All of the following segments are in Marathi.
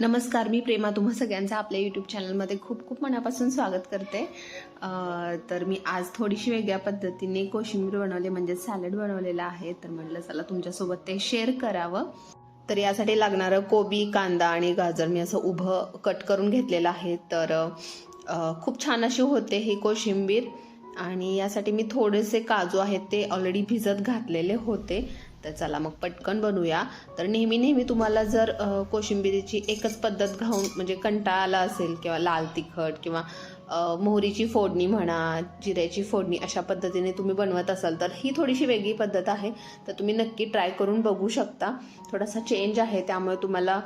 नमस्कार मी प्रेमा तुम्हा सगळ्यांचं आपल्या यूट्यूब चॅनलमध्ये खूप खूप मनापासून स्वागत करते. तर मी आज थोडीशी वेगळ्या पद्धतीने कोशिंबीर बनवले म्हणजे सॅलड बनवलेलं आहे. तर म्हटलं चला तुमच्यासोबत ते शेअर करावं. तर यासाठी लागणारं कोबी कांदा आणि गाजर मी असं उभं कट करून घेतलेलं आहे. तर खूप छान अशी होते ही कोशिंबीर. आणि यासाठी मी थोडेसे काजू आहेत ते ऑलरेडी भिजत घातलेले होते. तर चला मग पटकन बनवूया. तर नेहमी नेहमी तुम्हाला जर कोशिंबिरीची एकच पद्धत घाऊन म्हणजे कंटाळा आला असेल किंवा लाल तिखट किंवा मोहरीची फोडणी म्हणा जिऱ्याची फोडणी अशा पद्धतीने तुम्ही बनवत असाल तर ही थोडीशी वेगळी पद्धत आहे. तर तुम्ही नक्की ट्राय करून बघू शकता. थोडासा चेंज आहे त्यामुळे तुम्हाला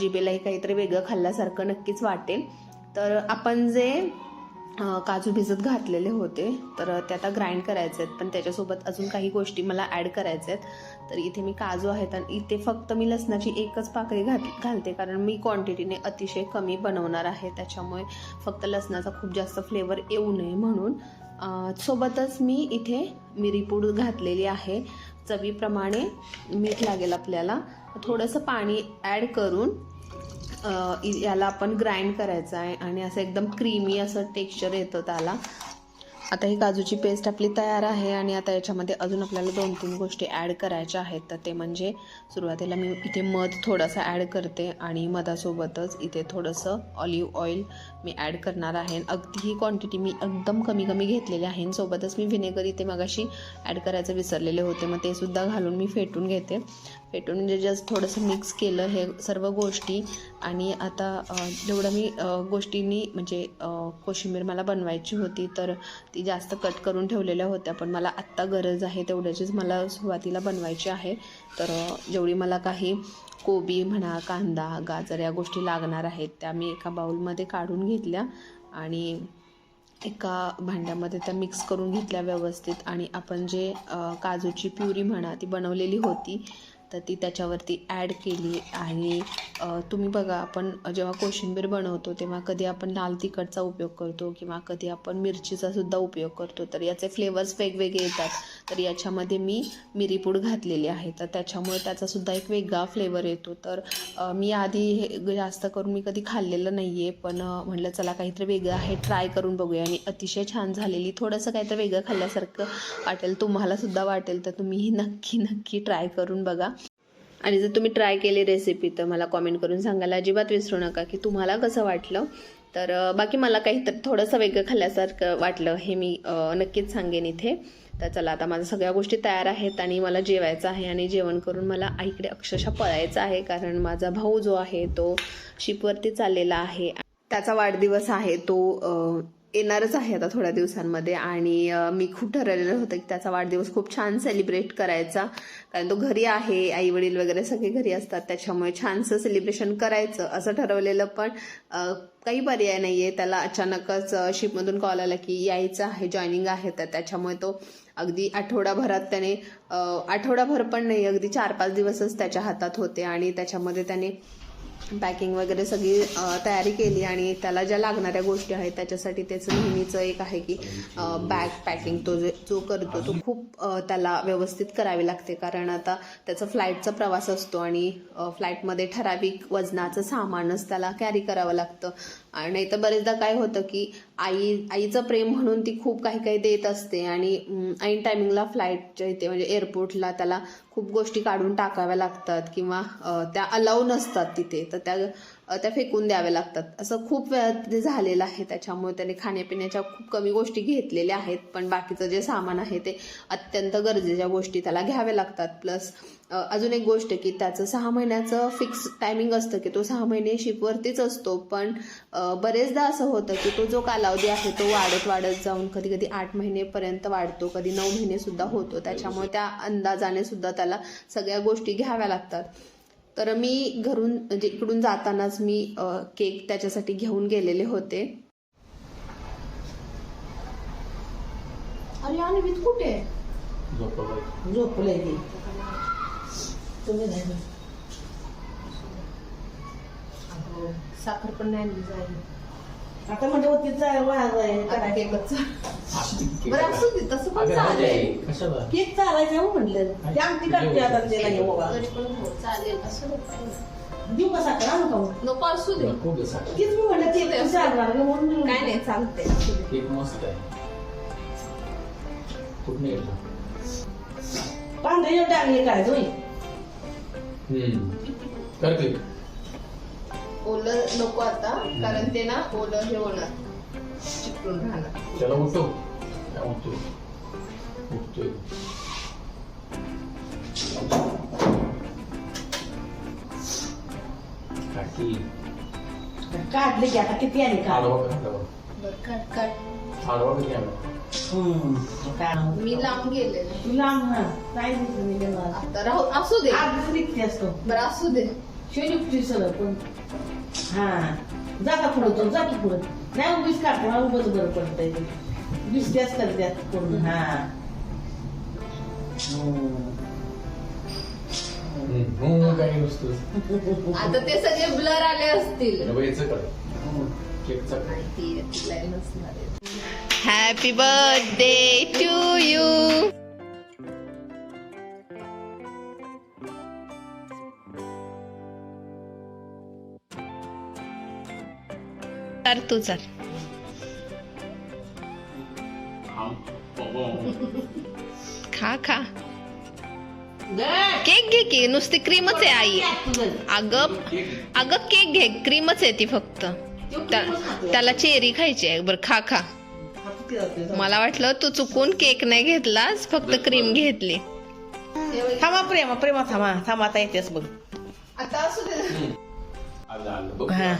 जिबेलाही काहीतरी वेगळं खाल्ल्यासारखं नक्कीच वाटेल. तर आपण जे काजू भिजत घातलेले होते. तर ते आता ग्राइंड करायचे आहेत. पण त्याच्यासोबत अजून काही गोष्टी मला ॲड करायच्या आहेत. तर इथे मी काजू आहेत आणि इथे फक्त मी लसणाची एकच पाकळी घात घालते. कारण मी क्वांटिटीने अतिशय कमी बनवणार आहे. त्याच्यामुळे फक्त लसणाचा खूप जास्त फ्लेवर येऊ नये म्हणून. सोबतच मी इथे मिरीपूड घातलेली आहे. चवीप्रमाणे मीठ लागेल आपल्याला. थोडंसं पाणी ॲड करून याला आपण ग्राइंड करायचं आहे आणि असं एकदम क्रीमी असं टेक्स्चर येतं त्याला. आता ही काजूची पेस्ट आपली तयार आहे आणि आता याच्यामध्ये अजून आपल्याला दोन तीन गोष्टी ॲड करायच्या आहेत. तर ते म्हणजे सुरुवातीला मी इथे मध थोडासा ॲड करते आणि मधासोबतच इथे थोडंसं ऑलिव्ह ऑइल मी ॲड करणार आहे. अगदी ही क्वांटिटी मी एकदम कमी कमी घेतलेली आहे सोबतच मी व्हिनेगर इथे मगाशी ॲड करायचं विसरलेले होते. मग ते सुद्धा घालून मी फेटून घेते. फेटून म्हणजे जस्ट थोडंसं मिक्स केलं हे सर्व गोष्टी आणि आता जेवढं मी गोष्टींनी म्हणजे कोशिंबीर मला बनवायची होती तर ती जास्त कट करून ठेवलेल्या होत्या पण मला आत्ता गरज आहे तेवढ्याचीच मला सुरुवातीला बनवायची आहे. तर जेवढी मला काही कोबी म्हणा कांदा गाजर या गोष्टी लागणार आहेत त्या मी एका बाऊलमध्ये काढून घेतल्या आणि एका भांड्यामध्ये त्या मिक्स करून घेतल्या व्यवस्थित. आणि आपण जे काजूची प्युरी म्हणा ती बनवलेली होती तर ती त्याच्यावरती ॲड केली आणि तुम्ही बघा आपण जेव्हा कोशिंबीर बनवतो तेव्हा कधी आपण लाल तिखटचा उपयोग करतो किंवा कधी आपण मिरचीचा सुद्धा उपयोग करतो तर याचे फ्लेवर्स वेगवेगळे येतात. तर याच्यामध्ये मी मिरीपूड घातलेली आहे. तर त्याच्यामुळे त्याचासुद्धा एक वेगळा फ्लेवर येतो. तर मी आधी हे जास्त करून मी कधी खाल्लेलं नाही आहे पण म्हटलं चला काहीतरी वेगळं आहे ट्राय करून बघूया. आणि अतिशय छान झालेली थोडंसं काहीतरी वेगळं खाल्ल्यासारखं वाटेल तुम्हालासुद्धा वाटेल तर तुम्हीही नक्की नक्की ट्राय करून बघा. आणि जर तुम्ही ट्राय केली रेसिपी तर मला कॉमेंट करून सांगायला अजिबात विसरू नका की तुम्हाला कसं वाटलं? तर बाकी मला काही तर थोडंसं वेगळं खाल्ल्यासारखं वाटलं हे मी नक्कीच सांगेन इथे. तर चला आता माझ्या सगळ्या गोष्टी तयार आहेत आणि मला जेवायचं आहे आणि जेवण करून मला आईकडे अक्षरशः पळायचं आहे कारण माझा भाऊ जो आहे तो शिपवरती चाललेला आहे. त्याचा वाढदिवस आहे तो येणारच आहे आता थोड्या दिवसांमध्ये. आणि मी खूप ठरवलेलं होतं की त्याचा वाढदिवस खूप छान सेलिब्रेट करायचा. कारण तो घरी आहे आई वडील वगैरे सगळे घरी असतात. त्याच्यामुळे छानसं सेलिब्रेशन करायचं असं ठरवलेलं. पण काही पर्याय नाही आहे त्याला अचानकच शिपमधून कॉल आला की यायचं आहे जॉईनिंग आहे. तर त्याच्यामुळे तो अगदी आठवडाभरात त्याने आठवडाभर पण नाही अगदी चार पाच दिवसच त्याच्या हातात होते. आणि त्याच्यामध्ये त्याने पॅकिंग वगैरे सगळी तयारी केली आणि त्याला ज्या लागणाऱ्या गोष्टी आहेत त्याच्यासाठी त्याचं नेहमीचं एक आहे की बॅग पॅकिंग तो जे जो करतो तो खूप त्याला व्यवस्थित करावी लागते. कारण आता त्याचा फ्लाईटचा प्रवास असतो आणि फ्लाईटमध्ये ठराविक वजनाचं सामानच त्याला कॅरी करावं लागतं. आणि नाही तर बरेचदा काय होतं की आई आईचं प्रेम म्हणून ती खूप काही काही देत असते आणि ऐन टायमिंगला फ्लाईटच्या इथे म्हणजे एअरपोर्टला त्याला खूप गोष्टी काढून टाकाव्या लागतात किंवा त्या अलाऊ नसतात तिथे. तर त्या त्या फेकून द्याव्या लागतात. असं खूप वेळा ते झालेलं आहे. त्याच्यामुळे त्याने खाण्यापिण्याच्या खूप कमी गोष्टी घेतलेल्या आहेत. पण बाकीचं जे सामान आहे ते अत्यंत गरजेच्या गोष्टी त्याला घ्याव्या लागतात. प्लस अजून एक गोष्ट की त्याचं सहा महिन्याचं फिक्स टायमिंग असतं की तो सहा महिने शिपवरतीच असतो. पण बरेचदा असं होतं की तो जो कालावधी आहे तो वाढत वाढत जाऊन कधी कधी आठ महिनेपर्यंत वाढतो. कधी नऊ महिने सुद्धा होतो. त्याच्यामुळे त्या अंदाजाने सुद्धा त्याला सगळ्या गोष्टी घ्याव्या लागतात. तर मी घरून म्हणजे इकडून जातानाच मी केक त्याच्यासाठी घेऊन गेलेले होते. अरे अनिवित कुठे? झोपलं झोपलंय तुम्ही नाही साखर पण नाही आणली जाईल. आता म्हणजे वया जाय आता केकच बरं असू दे तसं पण चालेल. कशाला केक चालायचं हो म्हणलं. ते आमची काढते आता त्याला हे बाबा. तरी पण हो चालेल असं नको. देऊ का साखर? आणू का मग? नको असू दे. तीच मी म्हणलं ते तर चालणार म्हणून काय नाही चालते असू दे. केक मस्त आहे. कुठून घेतला पांढरे डाग हे करायचं होय हम्म. कर क्लिक ओलं नको आता कारण ते ना ओलं हे होणार. चिकटून राहणार. त्याला उठव काय उठतोय उठतोय. काकी. काढले की आता किती आले का आडवा कर आडवा बरं काट काट आडवा किती आला? मी लांब गेले. तू लांब ना काय. आता राहू असू दे. आज निघते असतो? बरं असू दे. शिवनिकटी सगळं पण हा. जा का पुढं तो जा की पुढं. नाही उभीच काढते उभंच बरं पडतंय ते. दिसत्याच करत्यात पूर्ण हा. काय नुसतं आता ते सगळे ब्लर आले असतील. केकचा हॅपी बर्थडे टू यू तर तू चल. खा खा. केक घे की नुसती क्रीमच आहे आई. अगं अगं केक घे क्रीमच आहे ती फक्त. त्या- त्याला चेरी खायची आहे. बरं खा खा. मला वाटलं तू चुकून केक नाही घेतलास फक्त क्रीम घेतली. थांबा प्रेमा प्रेमा थांबा थांबा आता येतेस बघ. आता असू दे. हा.